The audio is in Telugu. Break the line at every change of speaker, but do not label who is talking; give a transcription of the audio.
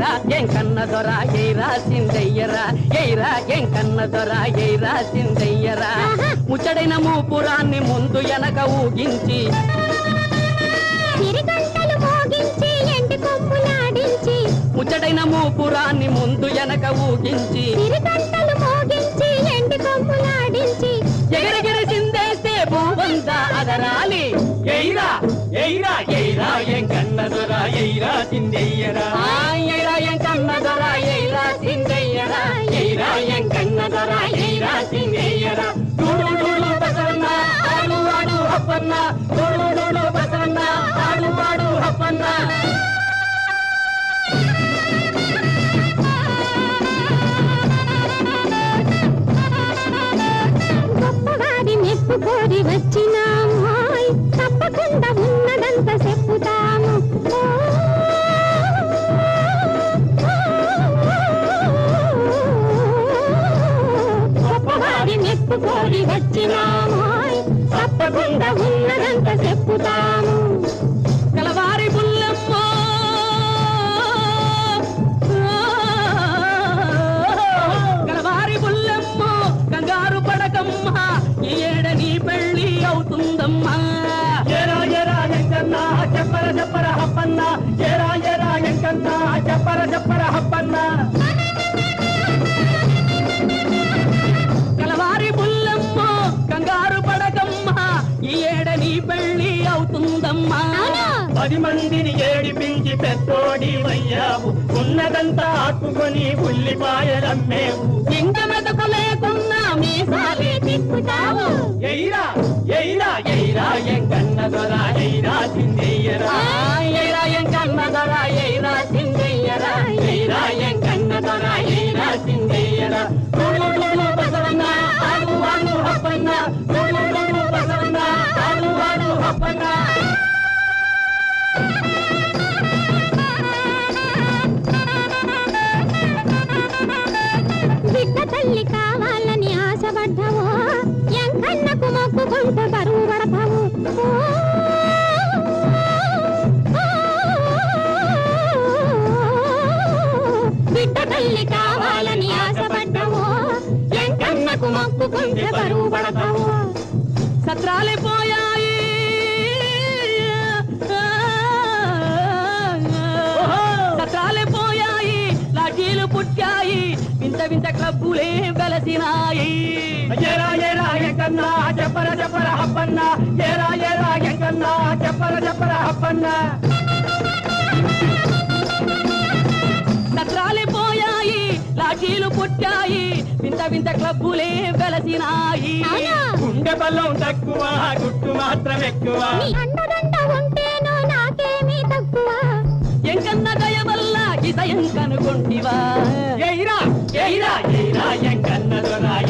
దొర ఎయిరా సిందయ్యరా ఎయిరా ఎంకన్న దొర ఎయిరా సిందయ్యరా. ముచ్చడైన మూపురాన్ని ముందు వెనక ఊగించి. ముచ్చడైన మూపురాన్ని ముందు వెనక ఊగించి. ఎగిరిగిరి సిందేస్తే భూవంతా అదరాలి.
ఎయిరా ఎయిరా ఎయిరా ఎంకన్న దొర ఎయిరా చిందెయ్యరా
Hola.
పది మందిని ఏడిపించి పెద్దోడి వయ్యావు ఉన్నదంతా ఆకుకొని ఉల్లిపాయలమ్మేవు.
ఇంక మెదకు లేకున్నా మీసాలే తిప్పుతావు.
ఎయిరా
మొక్కుకుంటూ బిడ్డ తల్లి కావాలని ఆశపడ్డావు ఎంకన్నకు బరువు
సత్రాలే పోయాయి. సత్రాలే పోయాయి లాఠీలు పుట్టాయి వింత వింత క్లబ్బులే వెలసినాయి.
ఎంకన్న చెప్పర చెప్పర హప్పన్న ఎరా ఎరా ఎంకన్న చెప్పర చెప్పర హప్పన్న
సత్రాలే పోయాయి లాఠీలు పుట్టాయి వింత వింత క్లబ్బులే వెలసినాయి?
గుండె బలం తక్కువ గుట్టు మాత్రం ఎక్కువ.
నీ అండదండ ఉంటేనో నాకేమీ తక్కువ.
ఎంకన్న దయ వల్ల ఇసయం కనుకొంటివా
ఎయిరా ఎయిరా ఎయిరా ఎంకన్న దొర ఎయిరా చిందెయ్యరా
ఏ